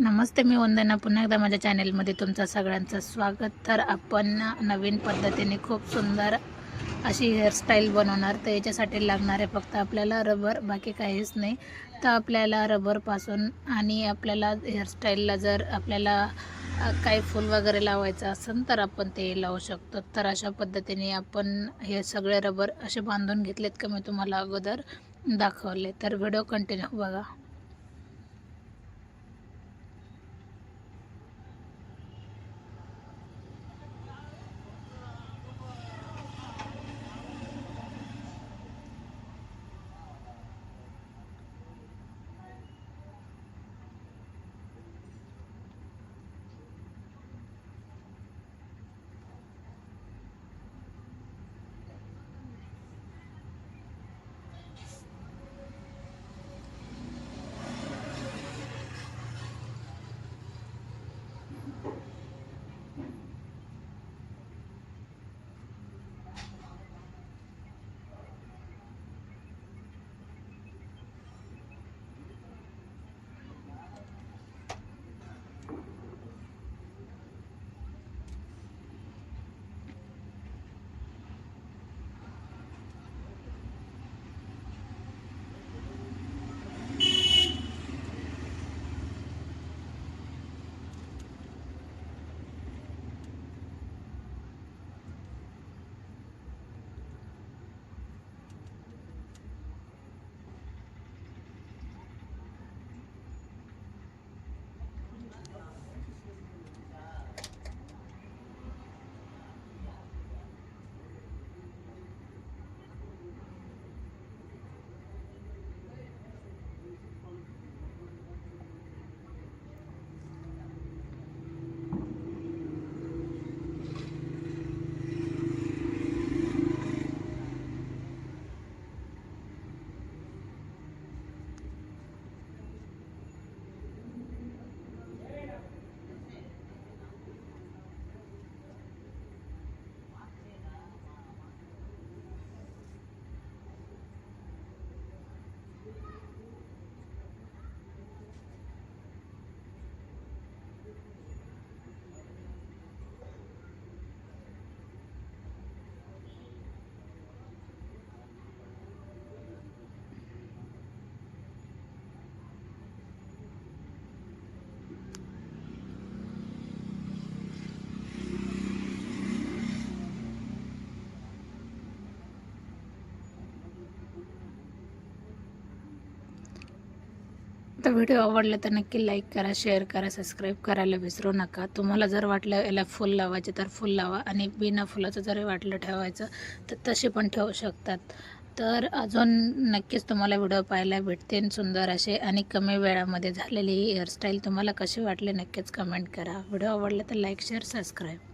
नमस्ते मी वंदना. पुन्हा एकदा माझ्या चॅनेलमध्ये तुमचं सगळ्यांचं स्वागत. तर आपण नवीन पद्धतीने खूप सुंदर अशी हेअरस्टाईल बनवणार. तर याच्यासाठी लागणार आहे फक्त आपल्याला रबर बाकी काहीच नाही. तर आपल्याला रबरपासून आणि आपल्याला हेअरस्टाईलला जर आपल्याला काही फूल वगैरे लावायचं असेल तर आपण ते लावू शकतो. तर अशा पद्धतीने आपण हे सगळे रबर असे बांधून घेतलेत का मी तुम्हाला अगोदर दाखवले. तर व्हिडिओ कंटिन्यू बघा. तर व्हिडिओ आवडला तर नक्की लाईक करा शेअर करा सबस्क्राईब करायला विसरू नका. तुम्हाला जर वाटलं याला फुल लावायचे तर फुल लावा आणि बिना फुलाचं जरी वाटलं ठेवायचं तर तसे पण ठेवू शकतात. तर अजून नक्कीच तुम्हाला व्हिडिओ पाहायला भेटतील सुंदर असे आणि कमी वेळामध्ये झालेली ही हेअरस्टाईल तुम्हाला कशी वाटली नक्कीच कमेंट करा. व्हिडिओ आवडला तर लाईक शेअर सबस्क्राईब